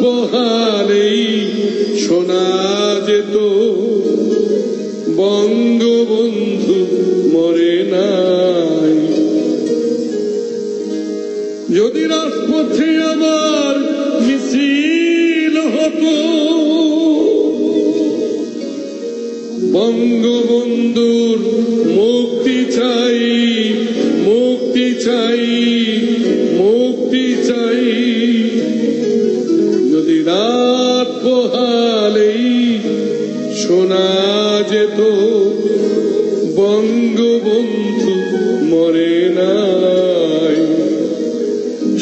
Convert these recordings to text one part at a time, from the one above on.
পোহালেই শোনা যেত। বঙ্গবন্ধু মরে নাই। যদি রাজপথে আমার মিছিল হতো, বঙ্গবন্ধুর মুক্তি চাই মুক্তি চাই রাত পোহালেই শোনা যেত বঙ্গবন্ধু মরে নাই।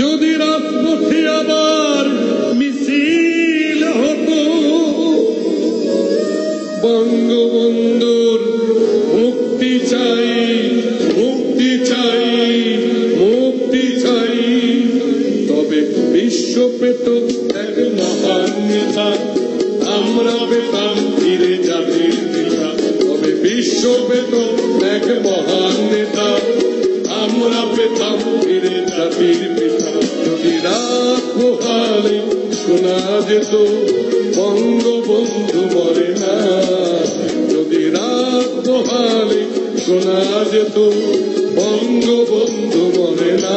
যদি রাজপথে আবার মিছিল হতো বঙ্গবন্ধুর বিশ্ব পেত এক মহান নেতা আমরা পেতাম ফিরে জাতির পিতা তবে বিশ্ব পেত এক মহান নেতা আমরা পেতাম ফিরে জাতির পিতা যদি রাত শোনা যেত বঙ্গবন্ধু মরে না যদি রাত শোনা যেত বঙ্গবন্ধু মরে না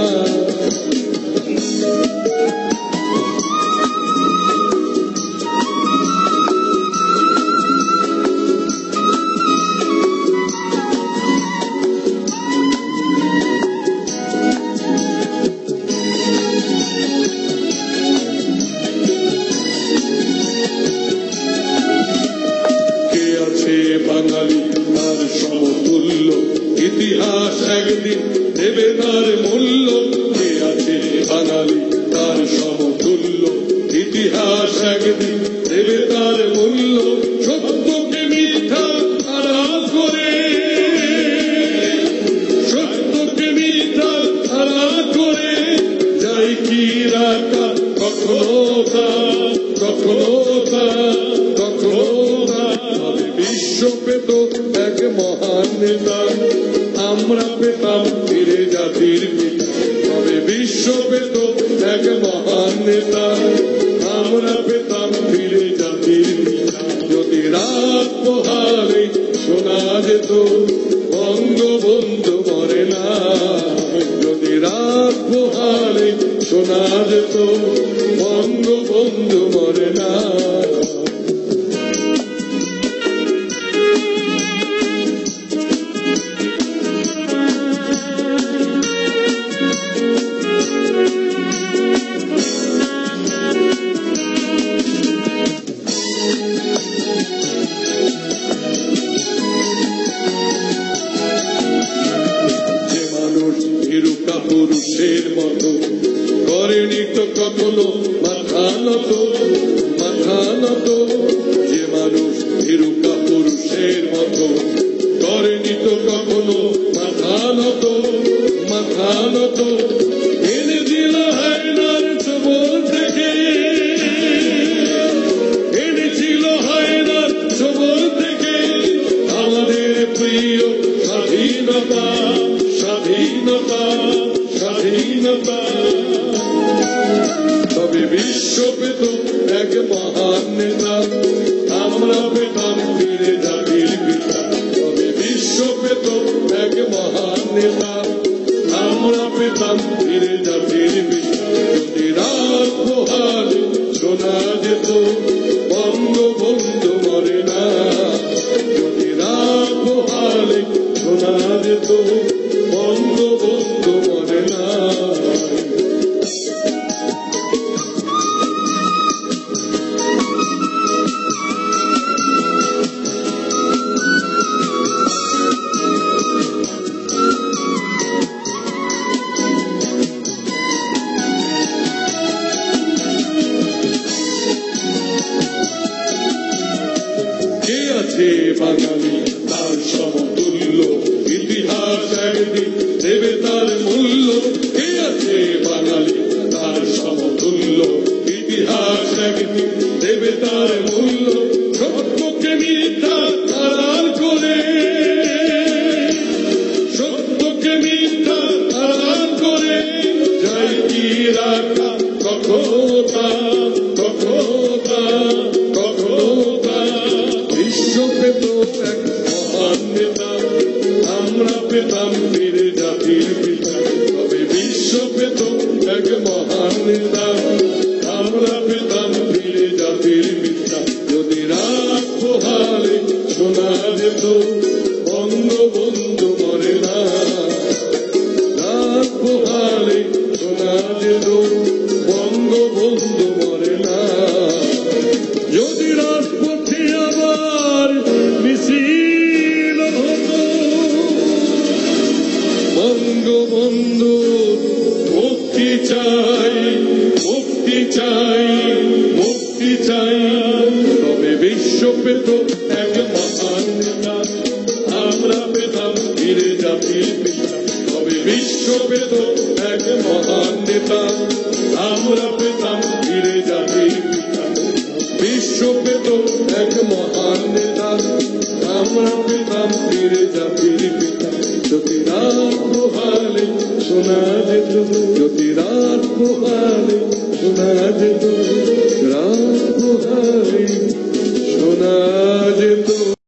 দেবে তার মূল্য আছে বাঙালি, তার সমতুল্য ইতিহাস একদিন। দেবে তার মূল্য সত্যকে মিথ্যা করে সত্যকে মিথ্যা আড়াল করে যাই কি রাখা, কখনো তা কখনো তা। নেতা আমরা পেতাম ফিরে জাতির তবে বিশ্ব পেত এক মহান নেতা। আমরা পেতাম ফিরে জাতির যদি রাত পোহালে শোনা যেত, বঙ্গবন্ধু মরে না। যদি রাত পোহালে শোনা যেত, বঙ্গবন্ধু মরে না। ভীরুকা পুরুষের মতো। করেনি তো কখনো মাথা নত মাথা নত যে মানুষ ভীরুকা পুরুষের মতো করেনি তো কখনো মাথা নত মাথা নত এক মহান নেতা। আমরা পেতাম ফিরে জাতির পিতা তবে বিশ্ব পেত এক মহান নেতা। আমরা পেতাম আছে বাঙালি, তার সমতুল্য ইতিহাস একদিন দেবে তার মূল্য। কে আছে বাঙালি, তার সমতুল্য ইতিহাস একদিন দেবে তার মূল্য। সত্যকে মিথ্যা করে। সত্যকে মিথ্যা আড়াল করে। যাই কি রাখা কখনো তা জাতির জাতির পিতা তবে বিশ্ব পেত এক মহান নেতা পেতাম ফিরে জাতির পিতা যদি রাত পোহালে শোনা যেত চাই, মুক্তি চাই, তবে বিশ্ব পেত এক মহান নেতা। আমরা পেতাম ফিরে জাতির পিতা তবে বিশ্ব পেত এক মহান নেতা। আমরা পেতাম ফিরে জাতির বিশ্ব পেত এক মহান নেতা। আমরা পেতাম ফিরে জাতির যদি রাত পোহালে শোনা যেত যদি রাত পোহালে nadie